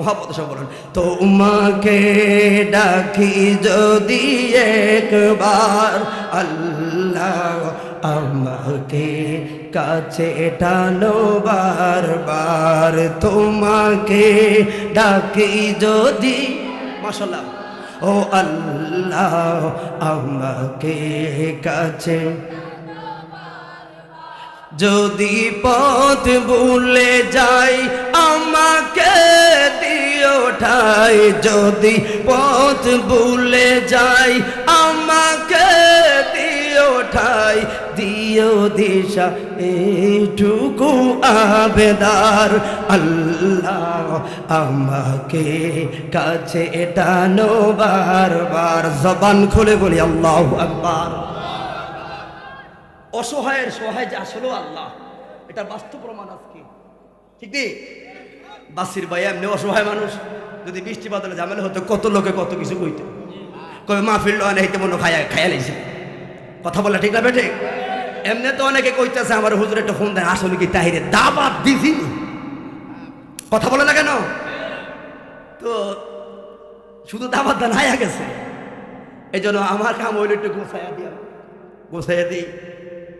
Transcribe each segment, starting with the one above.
মহাপত সব বলেন তোমাকে ডাকি যদি একবার, আল্লাহ আমাকে কাছে টানো বারবার। তোমাকে ডাকি যদি মাশাল্লাহ ও আল্লাহ আমাকে কাছে যদি পথ ভুলে যাই, আমাকে দিও ঠাই যদি পথ ভুলে যাই, আমাকে দিও ঠাই দিও দিশা, এইটুকু আবেদার। আল্লাহ আমাকে কাছে টানো বারবার। জবান খুলে বলি, আল্লাহ আকবার। অসহায়ের সহায় যে আসলেও আল্লাহ এটা বাস্তব প্রমাণ আজকে। ঠিক নেই? বাসির ভাই এমনি অসহায় মানুষ। যদি বৃষ্টি বাদলে ঝামেলা হতো, কত লোকে কত কিছু কইতো। কবে মাহফিল অনেক মনে খায়া খায়া লাইছে। কথা বলা ঠিক না বেঠে? এমনি তো অনেকে কইতেছে, আমার হুজুর একটা ফোন দেয় আসলে কি তাহিরে দাবাত দিছি কথা বলে না কেন? তো শুধু দাবাত দান, হায়া গেছে। এই জন্য আমার কাম হইল একটু গোছাইয়া দিয়া। গোছাইয়া দিই।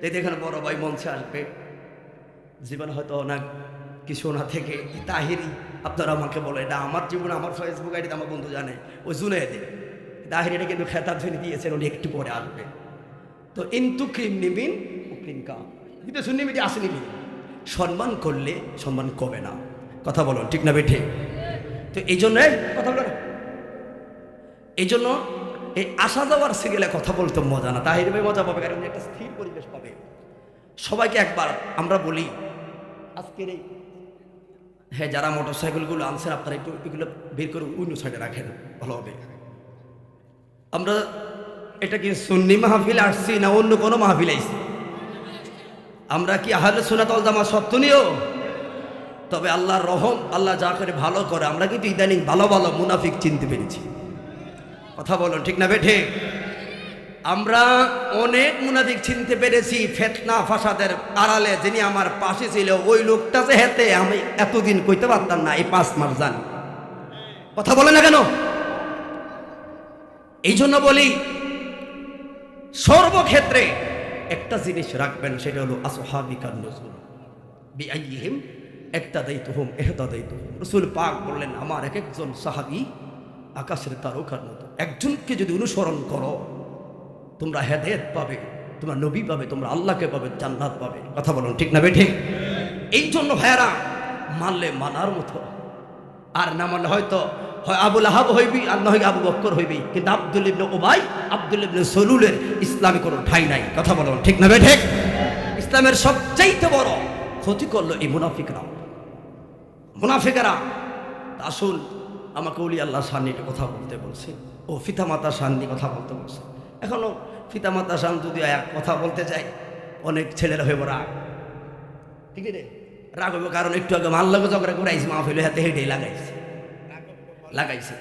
এই দেখেন বড় ভাই মঞ্চে আসবে। জীবন হয়তো অনেক কিছু না থেকে তাহিরি আপনারা আমাকে বলে, এটা আমার জীবন, আমার ফেসবুক আইডিতে আমার বন্ধু জানে, ওই জুনে দে তাহিরিটা কিন্তু খেতাব ঝুনি দিয়েছেন, উনি একটু পরে আসবে। তো ইন্তু ক্রিম নিবিন ও ক্রিম কা কিন্তু শুনি মিটি আসেনি। সম্মান করলে সম্মান কমে না। কথা বলো ঠিক না বেঠে? তো এই জন্য কথা বলো এই জন্য এই আসা যাওয়ার সিরিয়ালে কথা বলতে মজা না। তাহির ভাই মজা পাবে, কারণ একটা স্থির পরিবেশ পাবে। সবাইকে একবার আমরা বলি, আজকের এই হ্যাঁ যারা মোটর সাইকেলগুলো আনছেন, আপনারা একটু এগুলো বের করে অন্য সাইডে রাখেন, ভালো হবে। আমরা এটা কি সুন্নি মাহফিল আসছি না অন্য কোনো মাহফিল আইছি? আমরা কি আহলে সুনাতল জামা সত্য নিও? তবে আল্লাহর রহম, আল্লাহ যা করে ভালো করে, আমরা কিন্তু ইদানিং ভালো ভালো মুনাফিক চিনতে পেরেছি। কথা বলুন, ঠিক না বেঠে আমরা অনেক মুনাফিক চিনতে পেরেছি ফেতনা ফাসাদের আড়ালে যিনি আমার পাশে ছিল, ওই লোকটা যে হেতে আমি এতদিন কইতে পারতাম না, এই পাঁচ মাস জানি কথা বলে না কেন? এই জন্য বলি, সর্বক্ষেত্রে একটা জিনিস রাখবেন, সেটা হলো আসহাবিকার নজরুল। বিআইহিম একটা দায়িত্ব হোম এহতা দায়িত্ব হোম রসুল পাক বললেন, আমার এক একজন সাহাবি আকাশের তারকার মতো। একজনকে যদি অনুসরণ করো তোমরা হেদায়ত পাবে, তোমরা নবী পাবে, তোমরা আল্লাহকে পাবে, জান্নাত পাবে। কথা বলুন, ঠিক না বেঠে? এই জন্য ভাইয়ারা, মানলে মানার মতো। আর না মানলে হয়তো, হয় আবুল আহাব হইবি আর না হয় আবু বক্কর হইবি। কিন্তু আব্দুল ইবনে ওবাই আব্দুল ইবনে সলুলের ইসলামে কোনো ঠাই নাই। কথা বলুন, ঠিক না বেঠে? ইসলামের সবচাইতে বড় ক্ষতি করল এই মুনাফিকরা। মুনাফিকেরা আসুন, আমাকে উলি আল্লাহ সান্নিটা কথা বলতে বলছে। ও ফিতামাতা সান্নি কথা বলতে বলছে। এখনও ফিতামাতা সান যদি এক কথা বলতে চাই অনেক ছেলেরা হইব রাগ। ঠিক আছে? রাগ হইব কারণ একটু আগে মাল লাগে ঝগড়া করে আইসি মা ফেলে হাতে হেঁটে লাগাইছে। লাগাইছে।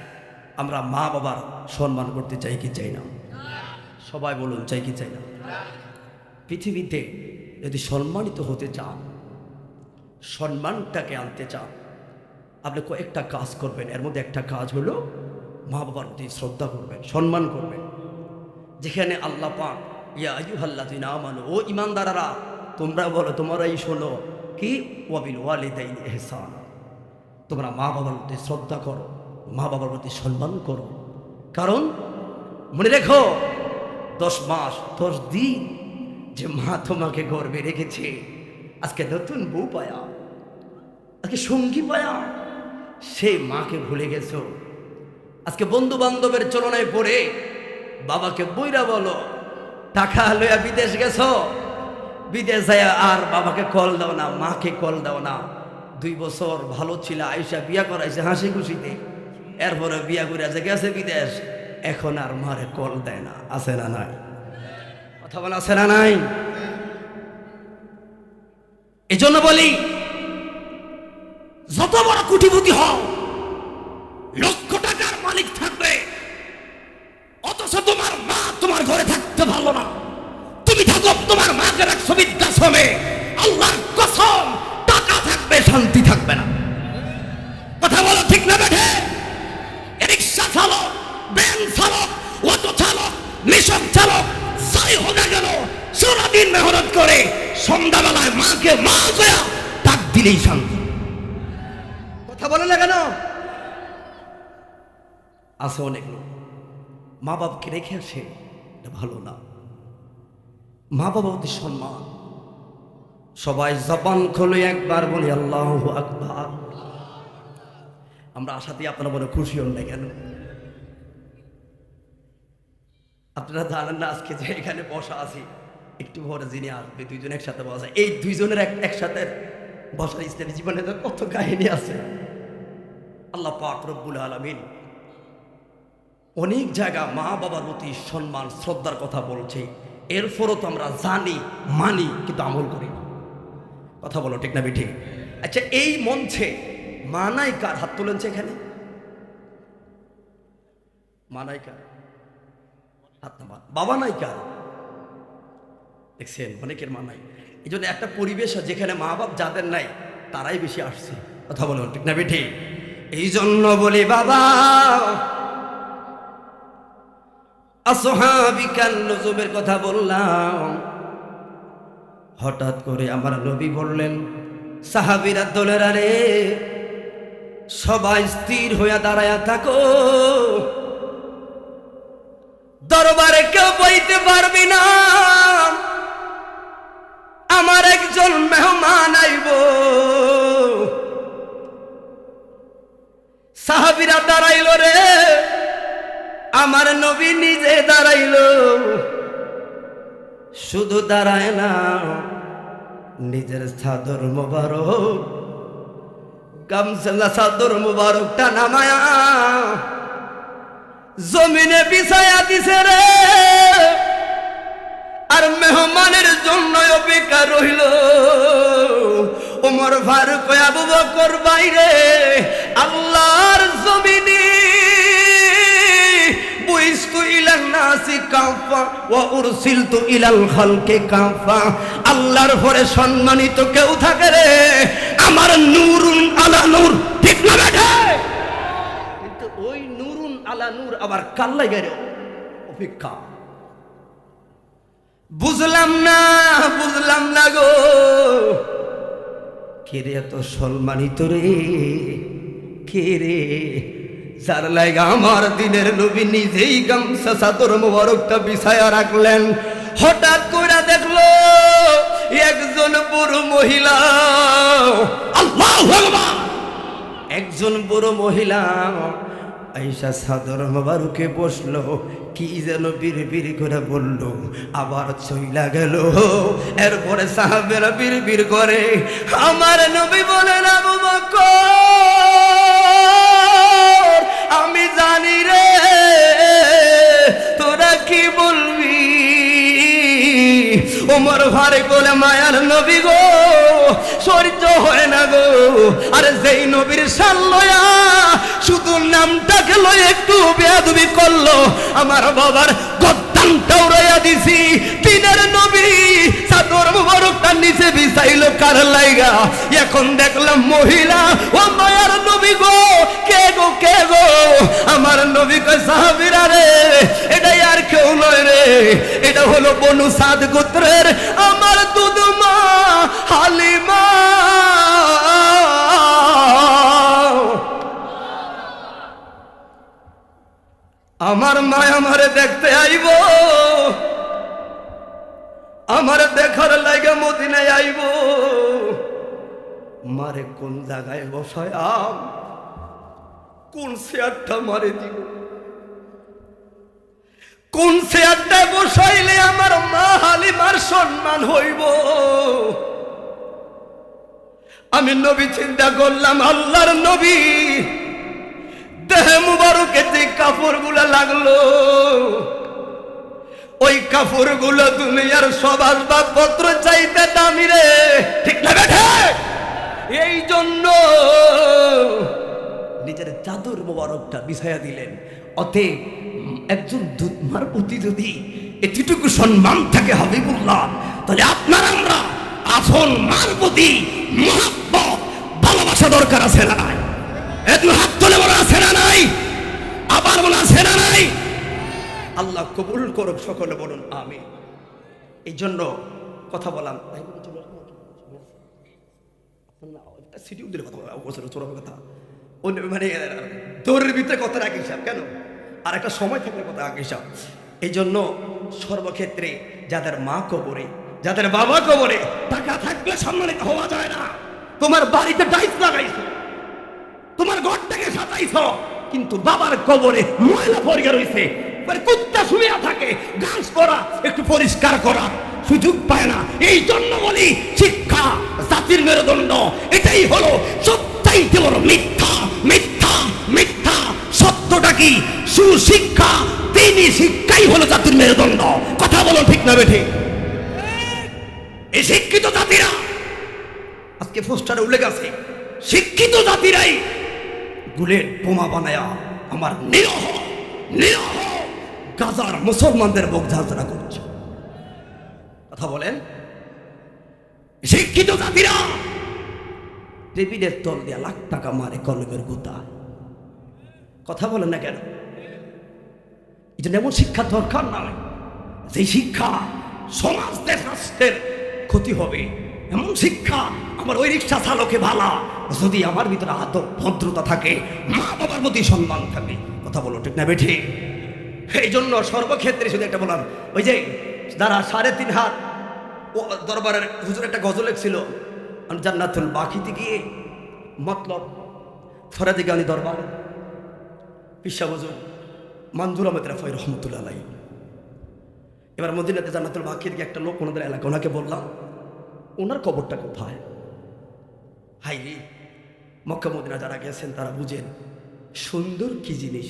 আমরা মা বাবার সম্মান করতে চাই কি চাই না? সবাই বলুন, চাই কি চাই না? পৃথিবীতে যদি সম্মানিত হতে চান, সম্মানটাকে আনতে চান, আপনি কয়েকটা কাজ করবেন। এর মধ্যে একটা কাজ হলো মা বাবার প্রতি শ্রদ্ধা করবেন, সম্মান করবেন। যেখানে আল্লাহ পাক, ইয়া আইয়ুহাল্লাহ তুই না মানো ও ইমানদারারা তোমরা বলো, তোমরাই শোনো কি? ওয়াবিল ওয়ালিদাইন এহসান তোমরা মা বাবার প্রতি শ্রদ্ধা করো, মা বাবার প্রতি সম্মান করো। কারণ, মনে রেখো, দশ মাস, দশ দিন যে মা তোমাকে গর্বে রেখেছে, আজকে নতুন বউ পায়া, আজকে সঙ্গী পায়া, সে মাকে ভুলে গেছো। আজকে বন্ধু বান্ধবের চলনায় পড়ে বাবাকে বইরা বলো, টাকা লইয়া বিদেশ গেছো? বিদেশ যায় আর বাবাকে কল দাও না, মাকে কল দাও না। দুই বছর ভালো ছিল আয়সা বিয়া করাইছে হাসি খুশিতে। এরপরে বিয়া করে যে গেছে বিদেশ, এখন আর মারে কল দেয় না, আছে না নাই? কথা বলা আছে না নাই? এজন্য বলি, যত বড় কুটিপতি হও, লক্ষ টাকার মালিক থাকবে অথচ তোমার মা তোমার ঘরে থাকতে ভালো না। তুমি থাকো, তোমার মাকে রাখছো বৃদ্ধাশ্রমে। আল্লাহর কসম, টাকা থাকবে, শান্তি থাকবে না। কথা বলো ঠিক না বেঠে? রিক্সা চালক ভ্যান চালক, অটো চালক, মিশন চালক সাই হোক গেল সারাদিন মেহনত করে সন্ধ্যাবেলায় মাকে মা গয়া ডাক দিলেই শান্তি। কথা বলে না কেন? আছে অনেক লোক। মা বাবাকে রেখে আসে, এটা ভালো না। মা বাবা অতি সম্মান। সবাই জবান খোলে একবার বলি, আল্লাহ আকবার। আমরা আশাতেই আপনারা মনে খুশি হন না কেন? আপনারা জানেন না আজকে যে এখানে বসা আছি। একটু পরে যিনি আসবে, দুইজন একসাথে বসা। এই দুইজনের এক একসাথে বসার ইসলামী জীবনে কত কাহিনী আছে। আল্লাহ পাক রব্বুল আলমিন অনেক জায়গা মা বাবার প্রতি সম্মান, শ্রদ্ধার কথা বলছে। এরপরও তো আমরা জানি, মানি, কিন্তু আমল করি না। কথা বলো, ঠিক না বিঠি? আচ্ছা এই মঞ্চে মানাই কার? হাত তুলেছে এখানে। মানাই কার? হাত নামা বাবা নাই কার? দেখছেন, অনেকের মা নাই। এই জন্য একটা পরিবেশ যেখানে মা বাপ যাদের নাই, তারাই বেশি আসছে। কথা বলো ঠিক না বেঠি? এই জন্য বলি, বাবা আসহাবিকান নজুমের কথা বললাম। হঠাৎ করে আমার নবী বললেন, সাহাবিরা দলের আরে সবাই স্থির হইয়া দাঁড়ায়া থাকো। দরবারে কেউ বইতে পারবি না। আমার একজন মেহমান আইব। সাহাবিরা দাঁড়াইল রে। আমার নবী নিজে দাঁড়াইল। শুধু দাঁড়ায় না, নিজের চাদর মোবারক গামছা চাদর মোবারকটা নামায়া জমিনে বিছায়া দিছে রে। আর মেহমানের জন্য অপেক্ষা রইল। ওমর ফারুক আবু বকর বাইরে আল্লাহর জমিনে বুইস্তু নাসি কাফা ওয়া উরসিলতু ইলাল খালকি কাফা আল্লাহর পরে সম্মানিত কেউ থাকে রে? আমার নূরুন আলা নূর। ঠিক না বেঠে? কিন্তু ওই নুরুন আলা নূর আবার কাল্লাই গেরে অপেক্ষা। বুঝলাম না বুঝলাম না গো। কে রে এত সম্মানিত রে? কে রে? যার লাগা আমার দিনের নবী নিজেই গামছা চাদর মোবারকটা বিছায়া রাখলেন। হঠাৎ করে দেখল একজন বুড়ো মহিলা। একজন বড় মহিলা আইসা সাদর মোবারকে বসল কি যেন বিড় বিড় করে বলল আবার চইলা গেল। এরপরে সাহাবেরা বিড় বিড় করে আমার নবী বলেন আবু বকর! আমি জানি রে, তোরা কি বলবি? ওমর ভারে বলে মায়ার নবী গো, সহ্য হয় না গো। আরে যেই নবীর সাল লয়া, শুধু নামটাকে লয়ে একটু বেয়াদবি করল। আমার বাবার গদ্দানটাও রয়া দিছি। দিনের নবী চাদর মুবারকটার নিচে বিছাইলো কার লাইগা? এখন দেখলাম মহিলা, ও মায়ার নবী গো, কে গো কে গো? আমার নবী কয়, সাহাবীরা রে এটা আর কেউ নয় রে। এটা হলো বনু সাদ গোত্রের আমার দুধমা হালিমা। আমার মা আমারে দেখতে আইব। আমার দেখার লাগে মদিনায় আইব। মারে কোন জায়গায় বসায় আম কোন চেয়ারটা মারে দিব? কোন চেয়ারটা বসাইলে আমার মা হালিমার সম্মান হইব? আমি নবী চিন্তা করলাম, আল্লাহর নবী দেহে কাপড়গুলা লাগল, ওই কাপড়গুলো সব আসবাবপত্র চাইতে দামি রে। ঠিক না এই জন্য নিজের চাদর মোবারকটা বিছাইয়া দিলেন। অতএব একজন দুধমার প্রতি যদি এতটুকু সম্মান থাকে হাবিবুল্লাহ, তাহলে আপনার আমরা আসল মার প্রতি মহাব্বত, ভালোবাসা দরকার আছে না নাই একটু হাত তুলে বলা আছে না নাই। আবার বলা আছে না নাই? আল্লাহ কবুল করুক সকলে বলুন আমি এই জন্য কথা বলাম। কথা মানে ভিতরে কেন? আর একটা সময় এই জন্য সর্বক্ষেত্রে যাদের মা কবরে, যাদের বাবা কবরে, টাকা থাকলে সম্মানিত হওয়া যায় না। তোমার বাড়িতে টাইস লাগাইছো। তোমার ঘরটাকে সাজাইছ। কিন্তু বাবার কবরে ময়লা পরিষ্কার রয়েছে কুত্তা শুয়ে থাকে, ঘাস করা একটু পরিষ্কার করা। সুযোগ পায় না। এই জন্য বলি, শিক্ষা, জাতির মেরুদণ্ড, এটাই হলো সবচাইতে বড় মিথ্যা মিথ্যা মিথ্যা। সত্যটা কি? সুশিক্ষা, তিনি শিক্ষাই হলো জাতির মেরুদণ্ড। কথা বলো ঠিক না বেঠে? এই শিক্ষিত জাতিরা, আজকে পোস্টারে উল্লেখ আছে, শিক্ষিত জাতিরাই বুলেট বোমা বানায়া আমার নিরহ নিরহ গাজার মুসলমানদের বুক ঝাঁঝরা করছে। কথা বলেন, শিক্ষিত জাতিরা টেবিলের তল দিয়া লাখ টাকা মারে কলমের গোতা। কথা বলেন না কেন? জন্য এমন শিক্ষা দরকার নয় যে শিক্ষা সমাজ রাষ্ট্রের ক্ষতি হবে এমন শিক্ষা আমার ওই রিক্সা চালকে ভালা। যদি আমার ভিতরে আদব ভদ্রতা থাকে, মা বাবার প্রতি সম্মান থাকে, কথা বলো ঠিক না বেঠে? এই জন্য সর্বক্ষেত্রে শুধু একটা বললাম ওই যে যারা সাড়ে তিন হাত, ও দরবারের হুজুর একটা গজল ছিল জান্নাতুল বাকিতে গিয়ে মতলব ফরাদি গানি দরবার। পিসা হুজুর, মানজুর আহমেদ রাফাই রহমতুল্লাহ এবার মদিনাতে জান্নাতুল বাকির গিয়ে একটা লোক ওনাদের এলাকা ওনাকে বললাম ওনার কবরটা কোথায়? হাই রে মক্কা যারা গেছেন তারা বুঝেন, সুন্দর কি জিনিস?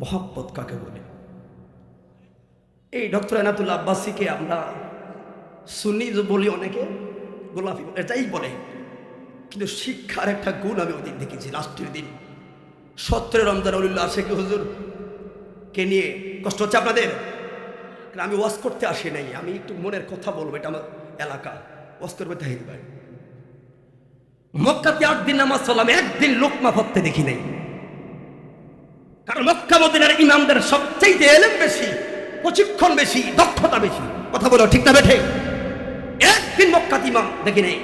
মহাব্বত কাকে বলে? এই ডক্টর এনাতুল্লা আব্বাসীকে আমরা সুন্নি বলি অনেকে, গোলাপি এটাই বলে। কিন্তু শিক্ষার একটা গুণ আমি ওই দিন দেখেছি, লাস্টের দিন। সত্তরের রমজান উল্লাহ শেখ হুজুর? কে নিয়ে? কষ্ট হচ্ছে আপনাদের? আমি ওয়াজ করতে আসি নাই, আমি একটু মনের কথা বলব, এটা আমার এলাকা। ওয়াজ করবে ভাই মক্কাতে আট দিন নামাজ চললাম একদিন লোকমা পড়তে দেখি নাই। কারণ মক্কা মদিনার ইমামদের সবচাইতে এলেম বেশি, প্রশিক্ষণ বেশি, দক্ষতা বেশি। কথা বলো, ঠিক না বেঠে? একদিন মক্কাত ইমাম দেখি নাই।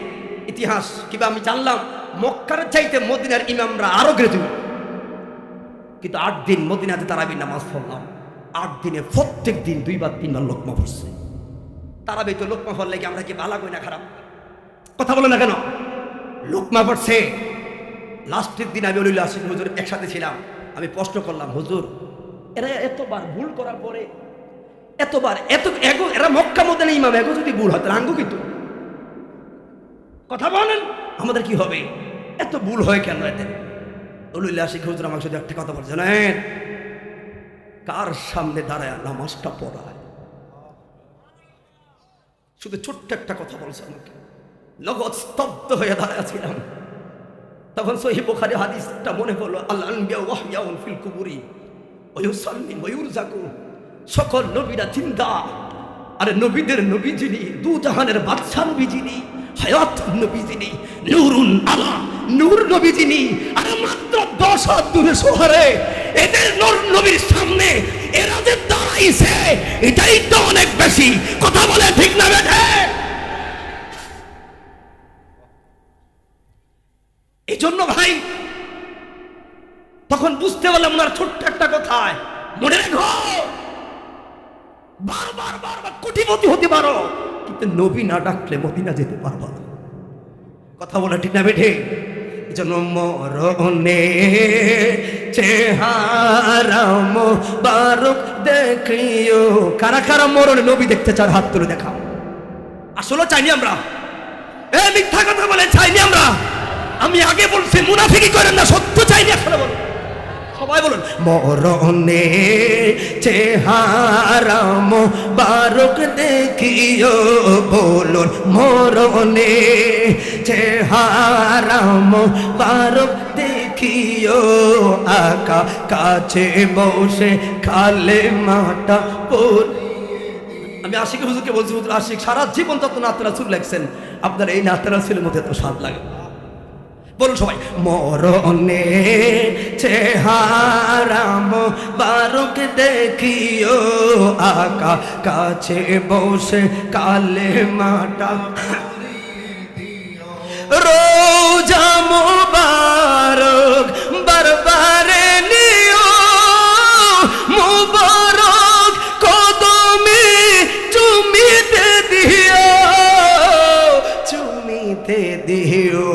ইতিহাস কিংবা আমি জানলাম, মক্কার চাইতে মদিনার ইমামরা আরও গ্রেজুয়েট কিন্তু আট দিন মদিনাতে তারাবি নামাজ পড়লাম। আট দিনে প্রত্যেক দিন দুইবার তিনবার লোকমা পড়ছে। তারাবি তো লোকমা পড়লে লেগে আমরা কি বালা কই না খারাপ? কথা বলো না কেন? লোকমা পড়ছে লাস্টের দিন আমি অলিল্লা আসিফ হুজুর একসাথে ছিলাম। আমি প্রশ্ন করলাম, হুজুর, এরা এতবার ভুল করার পরে এতবার এত এগো, এরা মক্কা মদিনা ইমাম, এগো যদি ভুল হয় আঙ্গু কিন্তু? কথা বলেন, আমাদের কি হবে? এত ভুল হয় কেন এদের অলিল্লা আসিফ হুজুর আমার সাথে একটা কথা বলছে কার সামনে দাঁড়ায় নামাজটা পড়ায়? শুধু ছোট্ট একটা কথা বলছে আমাকে। নগদ স্তব্ধ হয়ে দাঁড়াচ্ছিলাম। তখন সহি বোখারি হাদিসটা মনে পড়ল আল্লাহ ফিল কুবুরি ওয়ুসাল্লিম ওয়ুরজাকু সকল নবীরা চিন্তা আরে নবীদের নবী যিনি দু জাহানের বাদশা নবী যিনি হায়াত নবী যিনি নূরুন আলা, নূর নবী যিনি আরে মাত্র দশ হাত দূরে শহরে এদের নূর নবীর সামনে এরা যে দাঁড়াইছে এটাই তো অনেক বেশি। কথা বলে ঠিক না বেঠে। এই জন্য ভাই, তখন বুঝতে পারলাম ওনার ছোট্ট একটা কথায়, মনে রেখো, বারবার বারবার কোটিপতি হতে পারো, কিন্তু নবী না ডাকলে মদিনা যেতে পারব কথা বলে ঠিক না বেঠে। জন্য মরণে চেহারাম বারক দেখিও। কারা কারা মরণে নবী দেখতে চার হাত তুলে দেখাও। আসলে, চাইনি আমরা। এ মিথ্যা কথা বলে চাইনি আমরা। আমি আগে বলছি, মুনাফিকি করেন না, সত্য চাইনি আসলে বলুন। সবাই বলুন। মরণে চেহারাম বারক দেখিও বলুন মরণে চেহারাম বারক দেখিও। আকা কাছে বসে খালে মাটা পড় আমি আশিক হুজুরকে বলছি হুজুর আশিক সারা জীবন তত নাতরা চুল লাগছেন আপনার এই নাতরা ছিল মধ্যে এত স্বাদ লাগে। বলুন সবাই, মরণে চেহারাম বারক দেখিও, আকা কাছে বসে কালে মাটা রোজা মোবারক বারবারে নিও, মোবারক কদমে চুমিতে দিও চুমিতে দিও।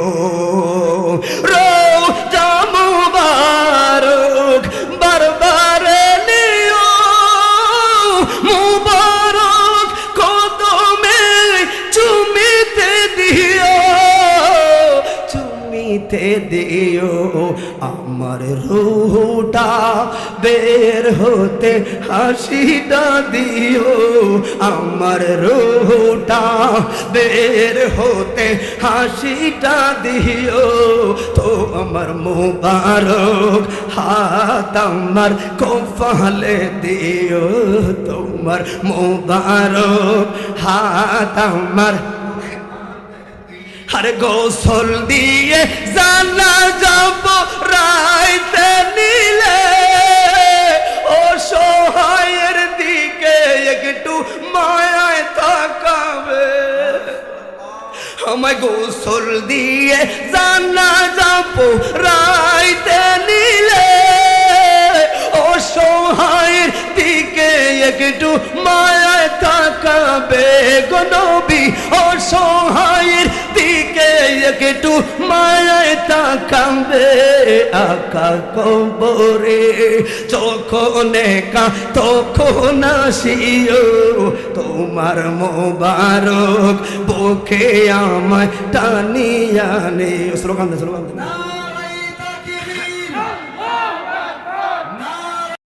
আমার রুহটা বের হতে হাসিটা দিও। আমার রুহটা বের হতে হাসিটা দিও। তো আমার মুবারক হাত আমার কফালে দিও। তোমার মুবারক হাত আমার আরে গোসল দিয়ে জানা যাব, রাইতে নিলে। ও সহায়ের দিকে একটু মায়ায় তাকাবে। আমায় গোসল দিয়ে জানা যাব, রাইতে নিলে। আকা কবরে, যখন একা, তখন আসিও। তোমার মোবারক বুকে আমায় টানিয়া নে স্লোগান দে স্লোগান দে।